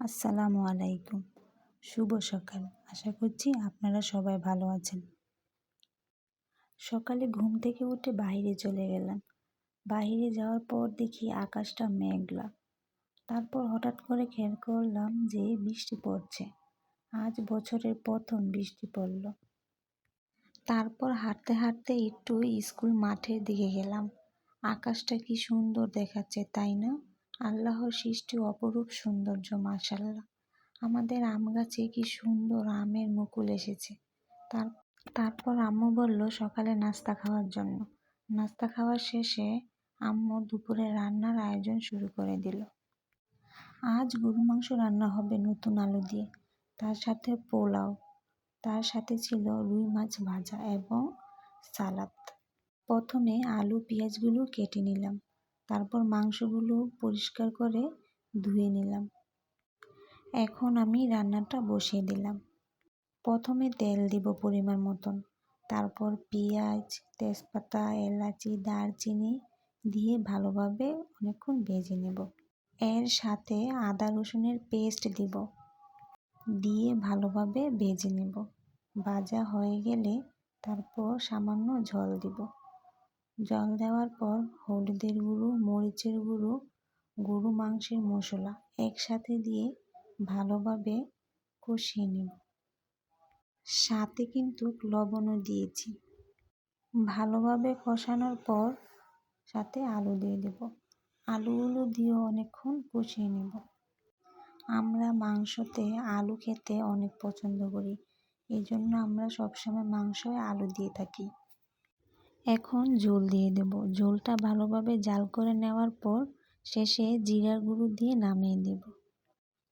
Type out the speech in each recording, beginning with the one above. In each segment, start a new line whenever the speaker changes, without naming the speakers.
আসসালামু আলাইকুম। শুভ সকাল। আশা করছি আপনারা সবাই ভালো আছেন। সকালে ঘুম থেকে উঠে বাইরে চলে গেলাম। বাইরে যাওয়ার পর দেখি আকাশটা মেঘলা। তারপর হঠাৎ করে খেয়াল করলাম যে বৃষ্টি পড়ছে। আজ বছরের প্রথম বৃষ্টি পড়ল। তারপর হাঁটতে হাঁটতে একটু স্কুল মাঠের দিকে গেলাম। আকাশটা কি সুন্দর দেখাচ্ছে, তাই না? আল্লাহর সৃষ্টি অপরূপ সৌন্দর্য মাশাল্লাহ আমাদের আম গাছে কি সুন্দর আমের মুকুল এসেছে। তার, তারপর আম্মু বলল, সকালে নাস্তা খাওয়ার জন্য। নাস্তা খাওয়ার শেষে আম্মু দুপুরে রান্নার আয়োজন শুরু করে দিল। আজ গরু মাংস রান্না হবে নতুন আলু দিয়ে। তার সাথে পোলাও। তার সাথে ছিল রুই মাছ ভাজা এবং সালাদ। প্রথমে আলু পেঁয়াজগুলো কেটে নিলাম। তারপর মাংসগুলো পরিষ্কার করে ধুয়ে নিলাম। এখন আমি রান্নাটা বসিয়ে দিলাম। প্রথমে তেল দিব পরিমাণ মতন। তারপর পেঁয়াজ, তেজপাতা, এলাচি, দারচিনি দিয়ে ভালোভাবে অনেকক্ষণ ভেজে নেব। এর সাথে আদা রসুনের পেস্ট দিব। দিয়ে ভালোভাবে ভেজে নেব। ভাজা হয়ে গেলে তারপর সামান্য জল দিব। জল দেওয়ার পর হলুদের গুঁড়ো, মরিচের গুঁড়ো, গরু মাংসের মশলা একসাথে দিয়ে ভালোভাবে কষিয়ে নেব। সাথে কিন্তু লবণও দিয়েছি। ভালোভাবে কষানোর পর সাথে আলু দিয়ে দেব। আলুগুলো দিয়ে অনেকক্ষণ কষিয়ে নেব। আমরা মাংসতে আলু খেতে অনেক পছন্দ করি। এই জন্য আমরা সবসময় মাংসয় আলু দিয়ে থাকি। এখন ঝোল দিয়ে দেব। ঝোলটা ভালোভাবে জাল করে নেওয়ার পর শেষে জিরার গুঁড়ো দিয়ে নামিয়ে দেব।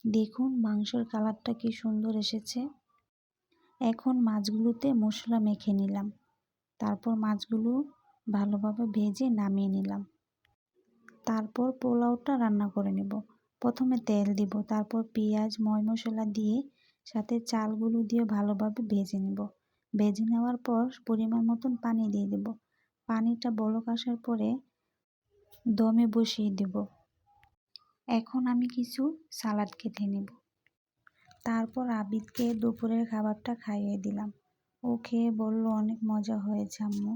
দেখুন মাংসের কালারটা কি সুন্দর এসেছে। এখন মাছগুলোতে মশলা মেখে নিলাম। তারপর মাছগুলো ভালোভাবে ভেজে নামিয়ে নিলাম। তারপর পোলাওটা রান্না করে নেব। প্রথমে তেল দিব, তারপর পেঁয়াজ ময় মশলা দিয়ে সাথে চালগুলো দিয়ে ভালোভাবে ভেজে নেব। ভেজে নেওয়ার পর পরিমাণ মতন পানি দিয়ে দেব। পানিটা বলক আসার পরে দমে বসিয়ে দেব। এখন আমি কিছু সালাড কেটে নেব। তারপর আবিদকে দুপুরের খাবারটা খাইয়ে দিলাম। ও খেয়ে বলল, অনেক মজা হয়েছে আম্মু।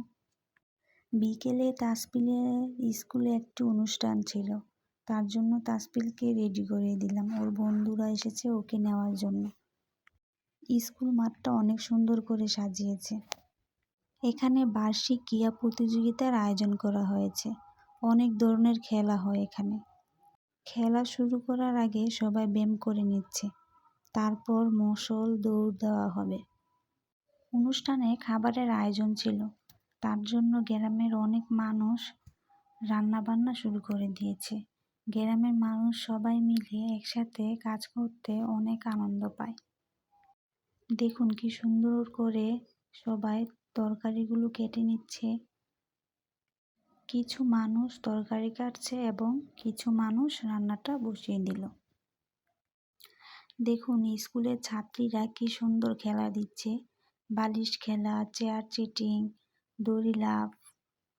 বিকেলে তাসপিলের স্কুলে একটি অনুষ্ঠান ছিল। তার জন্য তাসপিলকে রেডি করে দিলাম। ওর বন্ধুরা এসেছে ওকে নেওয়ার জন্য। স্কুল মাঠটা অনেক সুন্দর করে সাজিয়েছে। এখানে বার্ষিক ক্রীড়া প্রতিযোগিতার আয়োজন করা হয়েছে। অনেক ধরনের খেলা হয় এখানে। খেলা শুরু করার আগে সবাই ব্যায়াম করে নিচ্ছে। তারপর মশল দৌড় দেওয়া হবে। অনুষ্ঠানে খাবারের আয়োজন ছিল। তার জন্য গ্রামের অনেক মানুষ রান্না বান্না শুরু করে দিয়েছে। গ্রামের মানুষ সবাই মিলে একসাথে কাজ করতে অনেক আনন্দ পায়। দেখুন কি সুন্দর করে সবাই তরকারিগুলো কেটে নিচ্ছে। কিছু মানুষ তরকারি কাটছে এবং কিছু মানুষ রান্নাটা বসিয়ে দিল। দেখুন, স্কুলের ছাত্রীরা কি সুন্দর খেলা দিচ্ছে। বালিশ খেলা চেয়ার চিটিং দড়ি লাভ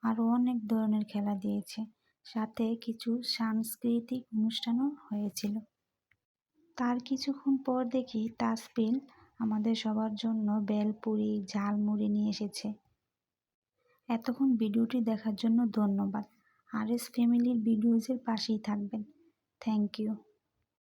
আরও অনেক ধরনের খেলা দিয়েছে। সাথে কিছু সাংস্কৃতিক অনুষ্ঠানও হয়েছিল। তার কিছুক্ষণ পর দেখি তাসপিল আমাদের সবার জন্য বেলপুরি ঝালমুড়ি নিয়ে এসেছে। এতক্ষণ ভিডিওটি দেখার জন্য ধন্যবাদ। আর এস ফ্যামিলির ভিডিওজের পাশেই থাকবেন। Thank you.